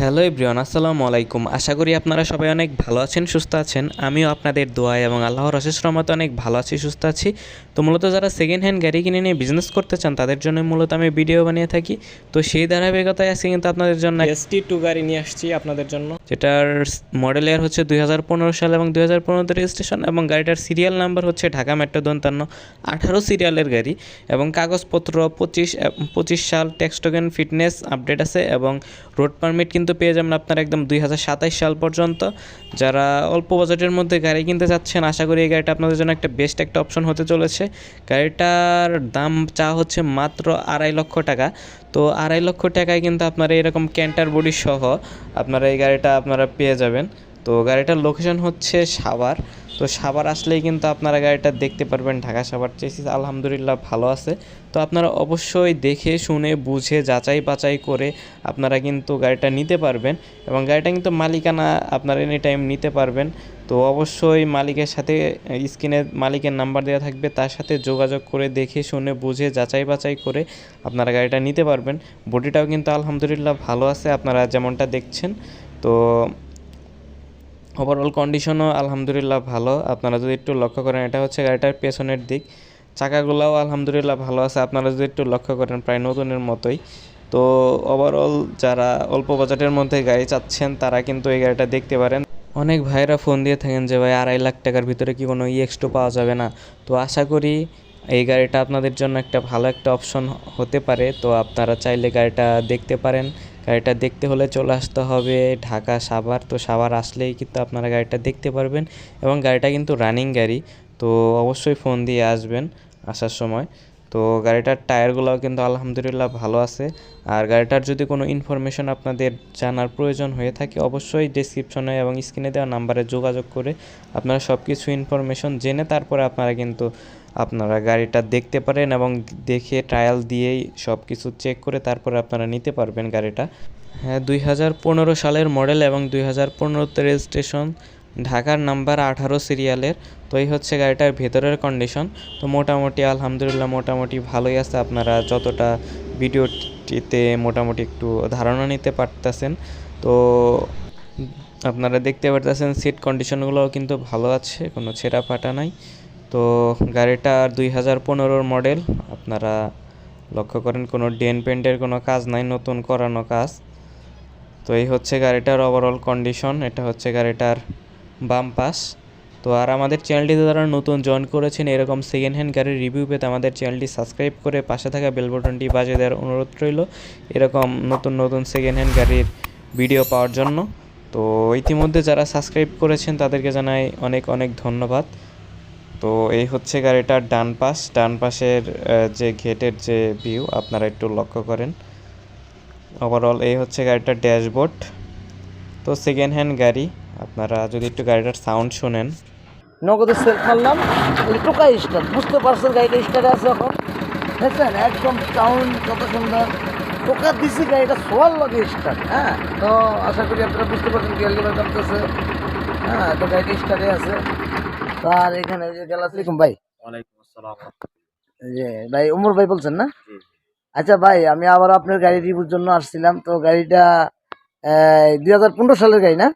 Hello everyone আসসালামু আলাইকুম। আশা করি আপনারা সবাই অনেক ভালো আছেন সুস্থ আছেন। আমিও আপনাদের দোয়া এবং আল্লাহর অশেষ রহমতে অনেক ভালো আছি সুস্থ আছি। তো মূলত যারা সেকেন্ড হ্যান্ড গাড়ি কিনে নিয়ে বিজনেস করতে চান তাদের জন্য মূলত আমি ভিডিও বানিয়ে থাকি। তো সেই ধারাবাহিকতায় আজকে কিন্তু আপনাদের জন্য এসটি টু গাড়ি নিয়ে আসছি আপনাদের জন্য। যেটার মডেল ইয়ার হচ্ছে দুই হাজার পনেরো সাল এবং দুই হাজার পনেরোতে রেজিস্ট্রেশন এবং গাড়িটার সিরিয়াল নাম্বার হচ্ছে ঢাকা মেট্রো দন্তান্ন। আঠারো সিরিয়ালের গাড়ি এবং কাগজপত্র পঁচিশ পঁচিশ সাল টেক্সটোকেন ফিটনেস আপডেট আছে এবং রোড পারমিট কিন্তু পেয়ে যাবেন আপনারা একদম দুই সাল পর্যন্ত। যারা অল্প বাজেটের মধ্যে গাড়ি কিনতে চাচ্ছেন, আশা করি এই গাড়িটা আপনাদের জন্য একটা বেস্ট একটা অপশন হতে চলেছে। গাড়িটার দাম চা হচ্ছে মাত্র আড়াই লক্ষ টাকা। তো আড়াই লক্ষ টাকায় কিন্তু আপনারা এরকম ক্যান্টার বডি সহ আপনারা এই গাড়িটা আপনারা পেয়ে যাবেন। তো গাড়িটার লোকেশন হচ্ছে সাভার। তো সাভার আসলেই কিন্তু আপনারা গাড়িটা দেখতে পারবেন ঢাকা সাভার চেসিস। আলহামদুলিল্লাহ ভালো আছে। তো আপনারা অবশ্যই দেখে, শুনে, বুঝে, যাচাই বাছাই করে আপনারা কিন্তু গাড়িটা নিতে পারবেন এবং গাড়িটা কিন্তু মালিকানা আপনারা এনি টাইম নিতে পারবেন। তো অবশ্যই মালিকের সাথে, স্ক্রিনে মালিকের নাম্বার দেওয়া থাকবে, তার সাথে যোগাযোগ করে দেখে, শুনে, বুঝে, যাচাই বাছাই করে আপনারা গাড়িটা নিতে পারবেন। বডিটাও কিন্তু আলহামদুলিল্লাহ ভালো আছে, আপনারা যেমনটা দেখছেন। তো ওভারঅল কন্ডিশনও আলহামদুলিল্লাহ ভালো। আপনারা যদি একটু লক্ষ্য করেন, এটা হচ্ছে গাড়িটার পেছনের দিক। চাকাগুলাও আলহামদুলিল্লাহ ভালো আছে। আপনারা যদি একটু লক্ষ্য করেন, প্রায় নতুনের মতোই। তো ওভারঅল যারা অল্প বাজেটের মধ্যে গাড়ি চাচ্ছেন, তারা কিন্তু এই গাড়িটা দেখতে পারেন। অনেক ভাইরা ফোন দিয়ে থাকেন যে, ভাই, আড়াই লাখ টাকার ভিতরে কি কোনো ইএক্সটো পাওয়া যাবে না? তো আশা করি এই গাড়িটা আপনাদের জন্য একটা ভালো একটা অপশন হতে পারে। তো আপনারা চাইলে গাড়িটা দেখতে পারেন। গাড়িটা দেখতে হলে চলে আসতে হবে। ঢাকা সাভার, তো সাভার আসলেই কিন্তু আপনারা গাড়িটা দেখতে পারবেন এবং গাড়িটা কিন্তু রানিং গাড়ি, তো অবশ্যই ফোন দিয়ে আসবেন আসার সময়। তো গাড়িটার টায়ারগুলোও কিন্তু আলহামদুলিল্লাহ ভালো আছে। আর গাড়িটার যদি কোনো ইনফরমেশন আপনাদের জানার প্রয়োজন হয়ে থাকে, অবশ্যই ডিসক্রিপশনে এবং স্ক্রিনে দেওয়া নাম্বারে যোগাযোগ করে আপনারা সব কিছু ইনফরমেশন জেনে তারপরে আপনারা কিন্তু আপনারা গাড়িটা দেখতে পারেন এবং দেখে ট্রায়াল দিয়েই সব কিছু চেক করে তারপরে আপনারা নিতে পারবেন গাড়িটা। হ্যাঁ দুই হাজার পনেরো সালের মডেল এবং দুই হাজার পনেরোতে রেজিস্ট্রেশন ঢাকার নাম্বার আঠারো সিরিয়ালের তো এই হচ্ছে গাড়িটার ভেতরের কন্ডিশন তো মোটামুটি আলহামদুলিল্লাহ মোটামুটি ভালোই আছে। আপনারা যতটা ভিডিওটিতে মোটামুটি একটু ধারণা নিতে পারতেছেন। তো আপনারা দেখতে পারতেছেন সিট কন্ডিশনগুলোও কিন্তু ভালো আছে, কোনো ছেঁড়া ফাটা নাই। তো গাড়িটা দুই হাজার পনেরোর মডেল। আপনারা লক্ষ্য করেন, কোনো ডেন পেন্টের কোনো কাজ নাই, নতুন করানো কাজ। তো এই হচ্ছে গাড়িটার ওভারঅল কন্ডিশন এটা হচ্ছে গাড়িটার বাম পাস তো আর আমাদের চ্যানেলটিতে যারা নতুন জয়েন করেছেন, এরকম সেকেন্ড হ্যান্ড গাড়ির রিভিউ পেতে আমাদের চ্যানেলটি সাবস্ক্রাইব করে পাশে থাকা বেল বাটনটি বাজিয়ে দেওয়ার অনুরোধ রইল এরকম নতুন নতুন সেকেন্ড হ্যান্ড গাড়ির ভিডিও পাওয়ার জন্য। তো ইতিমধ্যে যারা সাবস্ক্রাইব করেছেন, তাদেরকে জানাই অনেক অনেক ধন্যবাদ। তো এই হচ্ছে গাড়িটার ডান পাশ। ডান পাশের যে গেটের যে ভিউ আপনারা একটু লক্ষ্য করেন। ওভারঅল এই হচ্ছে গাড়িটার ড্যাশবোর্ড। তো সেকেন্ড হ্যান্ড গাড়ি, আপনারা যদি একটু গাড়িটার সাউন্ড শোনেন। নগদের সেল মারলাম ওই টোকা স্টার্ট বুঝতে পারছেন গাড়িটা স্টার্টে আছে এখন? দেখছেন একদম সাউন্ড কত সুন্দর। টোকা দিছি গাড়িটা সোয়ার লগে স্টার্ট হ্যাঁ? তো আশা করি আপনারা বুঝতে পারছেন গিয়ার লিভার কামতেছে হ্যাঁ তো গাড়িটা স্টার্টে আছে। আর এখানে আসসালাম ভাই। ভাই উমর ভাই বলছেন না? আচ্ছা ভাই আমি আবার আপনার গাড়ি রিভিউর জন্য আসছিলাম। তো গাড়িটা দুই হাজার পনেরো সালের গাড়ি না?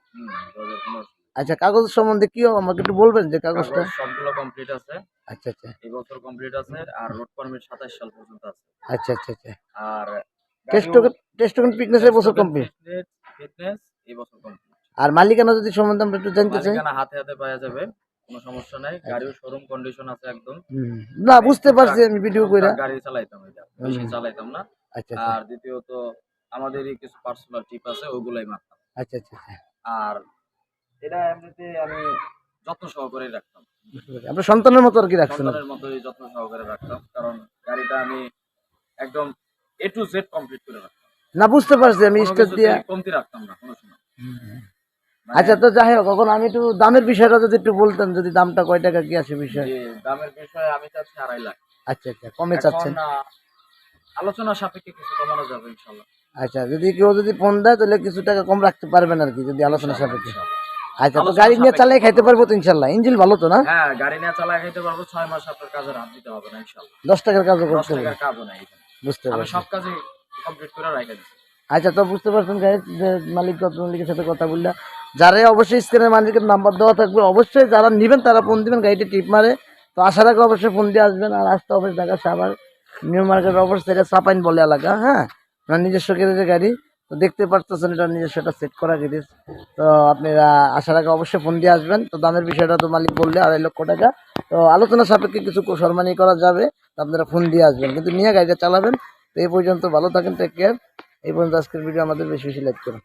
আচ্ছা কাগজ সম্বন্ধে কি আমাকে একটু বলবেন যে কাগজটা। সবগুলো কমপ্লিট আছে। আচ্ছা আচ্ছা। এই বছর কমপ্লিট আছে আর রোড পারমিট 27 সাল পর্যন্ত আছে। আচ্ছা আচ্ছা আচ্ছা। আর টেস্ট টেস্ট ফিটনেসের বছর কমপ্লিট ফিটনেস এই বছর কমপ্লিট আর মালিকানা যদি সম্বন্ধে আমরা একটু জানতে চাই। মালিকানা হাতে হাতে পাওয়া যাবে। কোনো সমস্যা নাই। গাড়িও শোরুম কন্ডিশন আছে একদম। না বুঝতে পারছি আমি ভিডিও কইরা। গাড়ি চালাইতাম এটা বেশি চালাইতাম না। আচ্ছা আচ্ছা। আর দ্বিতীয়ত আমাদেরই কিছু পার্সোনাল টিপ আছে ওগুলাই মারতাম। আচ্ছা আচ্ছা আচ্ছা। আর এটা এমনিতে আমি যত্ন সহকারে রাখতাম। বুঝতে সন্তানের মতো আর কি রাখছেন সন্তানের মতোই যত্ন সহকারে রাখতাম কারণ গাড়িটা আমি একদম এ টু জেড কমপ্লিট করে রাখতাম। না বুঝতে পারছি আমি স্টেট দিয়া কমতি রাখতাম না কোনো সময়। আচ্ছা তো যাই হোক এখন আমি একটু দামের বিষয়টা যদি একটু বলতেন যদি দামটা কয় টাকা কি আছে বিষয়? দামের বিষয়ে আমি চাচ্ছি আড়াই লাখ। আচ্ছা আচ্ছা কমে চাচ্ছেন? আলোচনা সাপেক্ষে কিছু কমানো যাবে ইনশাল্লাহ। আচ্ছা যদি কেউ যদি ফোন দেয় তাহলে কিছু টাকা কম রাখতে পারবেন আর কি যদি আলোচনা সাপেক্ষে। আচ্ছা তো গাড়ি নিয়ে চালাই খাইতে পারব তো ইনশাল্লাহ ইঞ্জিন ভালো তো না? হ্যাঁ গাড়ি নিয়ে চালা খাইতে পারব ছয় মাস আপনার কাজের হাত দিতে হবে না ইনশাল্লাহ। দশ টাকার কাজও করতে হবে। কাজও নাই বুঝতে পারছি। সব কাজই কমপ্লিট করে রাখে আচ্ছা তো বুঝতে পারছেন যে মালিক মালিকের সাথে কথা বললা যারাই অবশ্যই স্ক্রিনের মালিকের নাম্বার দেওয়া থাকবে, অবশ্যই যারা নেবেন তারা ফোন দিবেন গাড়িটি টিপ মারে। তো আসার আগে অবশ্যই ফোন দিয়ে আসবেন। আর আসতে অবশ্যই ঢাকা সাবার নিউ মার্কেট অবশ্যই এটা সাপাইন বলে এলাকা হ্যাঁ? আপনার নিজস্ব গ্যারেজের গাড়ি। তো দেখতে পারতেছেন এটা নিজস্ব এটা সেট করা গ্যারেজ তো আপনারা আসার আগে অবশ্যই ফোন দিয়ে আসবেন। তো দামের বিষয়টা তো মালিক বললে আড়াই লক্ষ টাকা। তো আলোচনা সাপেক্ষে কিছু সম্মানী করা যাবে। আপনারা ফোন দিয়ে আসবেন। কিন্তু নিয়ে গাড়িটা চালাবেন। তো এই পর্যন্ত ভালো থাকেন টেক কেয়ার এই পর্যন্ত আজকের ভিডিও আমাদের বেশি বেশি লাইক করুন।